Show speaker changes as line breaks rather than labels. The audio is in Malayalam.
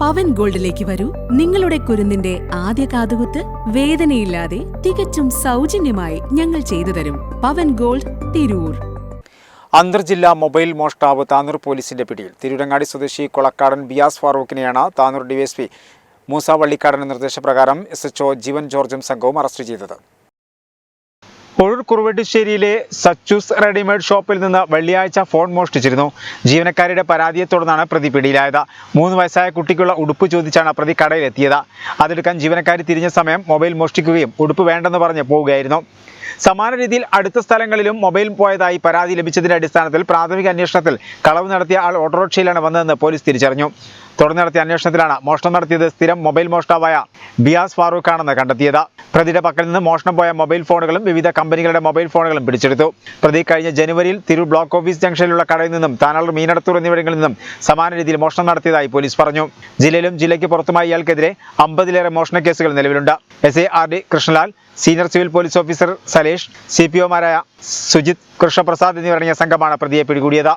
പവൻ ഗോൾഡിലേക്ക് വരൂ. നിങ്ങളുടെ കുരുന്നിന്റെ ആദ്യ കാതുകുത്ത് വേദനയില്ലാതെ തികച്ചും സൗജന്യമായി ഞങ്ങൾ ചെയ്തു തരും. പവൻ ഗോൾഡ് തിരൂർ.
അന്തർജില്ലാ മൊബൈൽ മോഷ്ടാവ് താനൂർ പോലീസിന്റെ പിടിയിൽ. തിരൂരങ്ങാടി സ്വദേശി കൊളക്കാടൻ ബിയാസ് ഫാറൂഖിനെയാണ് താനൂർ ഡിവൈഎസ്പി മൂസ നിർദ്ദേശപ്രകാരം എസ് എച്ച്ഒ ജീവൻ ജോർജും സംഘവും അറസ്റ്റ് ചെയ്തത്. ഒഴൂർ കുറുവട്ടിശ്ശേരിയിലെ സച്ചൂസ് റെഡിമെയ്ഡ് ഷോപ്പിൽ നിന്ന് വെള്ളിയാഴ്ച ഫോൺ മോഷ്ടിച്ചിരുന്നു. ജീവനക്കാരുടെ പരാതിയെ തുടർന്നാണ് പ്രതി പിടിയിലായത്. മൂന്ന് വയസ്സായ കുട്ടിക്കുള്ള ഉടുപ്പ് ചോദിച്ചാണ് പ്രതി കടയിലെത്തിയത്. അതെടുക്കാൻ ജീവനക്കാരി തിരിഞ്ഞ സമയം മൊബൈൽ മോഷ്ടിക്കുകയും ഉടുപ്പ് വേണ്ടെന്ന് പറഞ്ഞ് പോവുകയായിരുന്നു. സമാന രീതിയിൽ അടുത്ത സ്ഥലങ്ങളിലും മൊബൈൽ പോയതായി പരാതി ലഭിച്ചതിന്റെ അടിസ്ഥാനത്തിൽ പ്രാഥമിക അന്വേഷണത്തിൽ കളവ് നടത്തിയ ആൾ ഓട്ടോറിക്ഷയിലാണ് വന്നതെന്ന് പോലീസ് തിരിച്ചറിഞ്ഞു. തുടർന്ന് നടത്തിയ അന്വേഷണത്തിലാണ് മോഷണം നടത്തിയത് സ്ഥിരം മൊബൈൽ മോഷ്ടാവായ ബിയാസ് ഫാറൂഖ് ആണെന്ന് കണ്ടെത്തിയത്. പ്രതിയുടെ പക്കൽ നിന്ന് മോഷണം പോയ മൊബൈൽ ഫോണുകളും വിവിധ കമ്പനികളുടെ മൊബൈൽ ഫോണുകളും പിടിച്ചെടുത്തു. പ്രതി കഴിഞ്ഞ ജനുവരിയിൽ തിരു ബ്ലോക്ക് ഓഫീസ് ജംഗ്ഷനിലുള്ള കടയിൽ നിന്നും താനാളൂർ മീനടത്തൂർ എന്നിവിടങ്ങളിൽ നിന്നും സമാന രീതിയിൽ മോഷണം നടത്തിയതായി പോലീസ് പറഞ്ഞു. ജില്ലയിലും ജില്ലയ്ക്ക് പുറത്തുമായി ഇയാൾക്കെതിരെ അമ്പതിലേറെ മോഷണ കേസുകൾ നിലവിലുണ്ട്. S A R D Krishnalal senior civil police officer Salesh C P ഒമാരായ Sujith Krishnaprasad എന്നിവരടങ്ങിയ സംഘമാണ് പ്രതിയെ പിടികൂടിയത്.